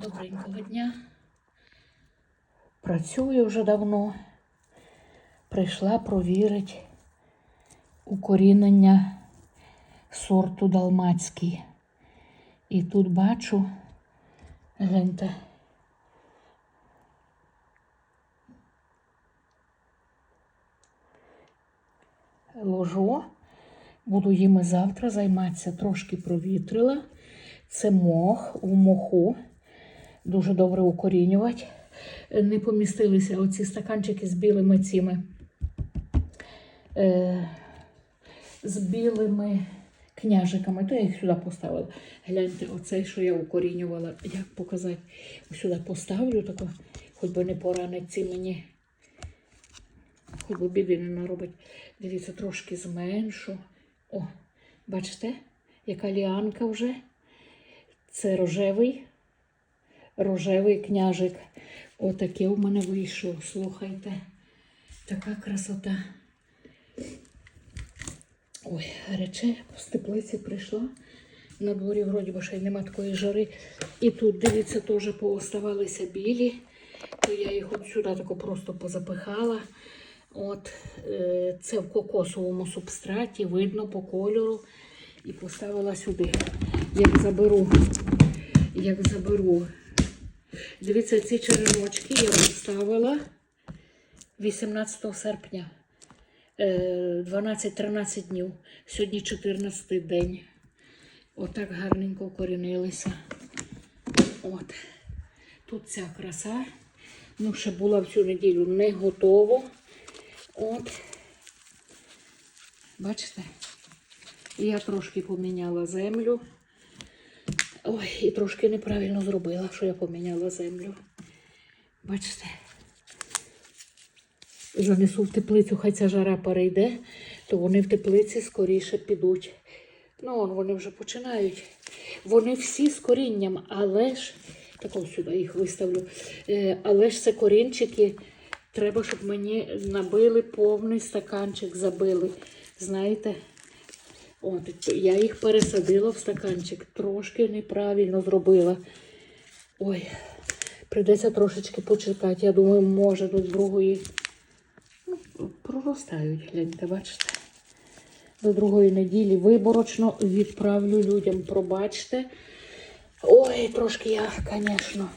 Добренького дня. Працюю вже давно. Прийшла провірити укорінення сорту далмацький. І тут бачу, гляньте, ложу. Буду їми завтра займатися. Трошки провітрила. Це мох у моху. Дуже добре укорінювати. Не помістилися оці стаканчики з білими цими. Е, з білими княжиками. То я їх сюди поставила. Гляньте, оцей, що я укорінювала. Як показати? Ось Сюди поставлю, тако, хоч би не поранить ці мені. Хоч би біди не наробить. Дивіться, трошки зменшу. О, бачите, яка ліанка вже. Це рожевий, рожевий княжик. Отаке у мене вийшло. Слухайте. Така красота. Ой, рече, з теплиці прийшла. На дворі вроді би ще й нема такої жари. І тут, дивіться, теж пооставалися білі. То я їх от сюди тако просто позапихала. От, е, це в кокосовому субстраті, видно по кольору. І поставила сюди. Як заберу, як заберу. Дивіться, ці череночки я поставила 18 серпня. Е, 12-13 днів. Сьогодні 14 день. Отак гарненько укорінилися. От. Тут ця краса. Ну, ще була всю неділю не готово. От. Бачите? Я трошки поміняла землю. Ой, і трошки неправильно зробила, що я поміняла землю. Бачите? Занесу в теплицю, хай ця жара перейде, то вони в теплиці скоріше підуть. Ну, вони вже починають. Вони всі з корінням, але ж, так ось сюди їх виставлю. Е, але ж це корінчики. Треба, щоб мені набили повний стаканчик, забили. Знаєте? От, я їх пересадила в стаканчик. Трошки неправильно зробила. Ой, прийдеться трошечки почекати. Я думаю, може до другої. Ну, проростають, гляньте, бачите. До другої неділі виборочно відправлю людям. Пробачте. Ой, трошки я, звісно.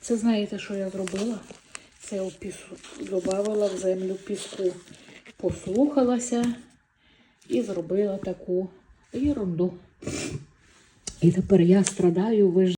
Це знаєте, що я зробила? Це у пісу додавала в землю піску. Послухалася і зробила таку ерунду. І тепер я страдаю, ви ж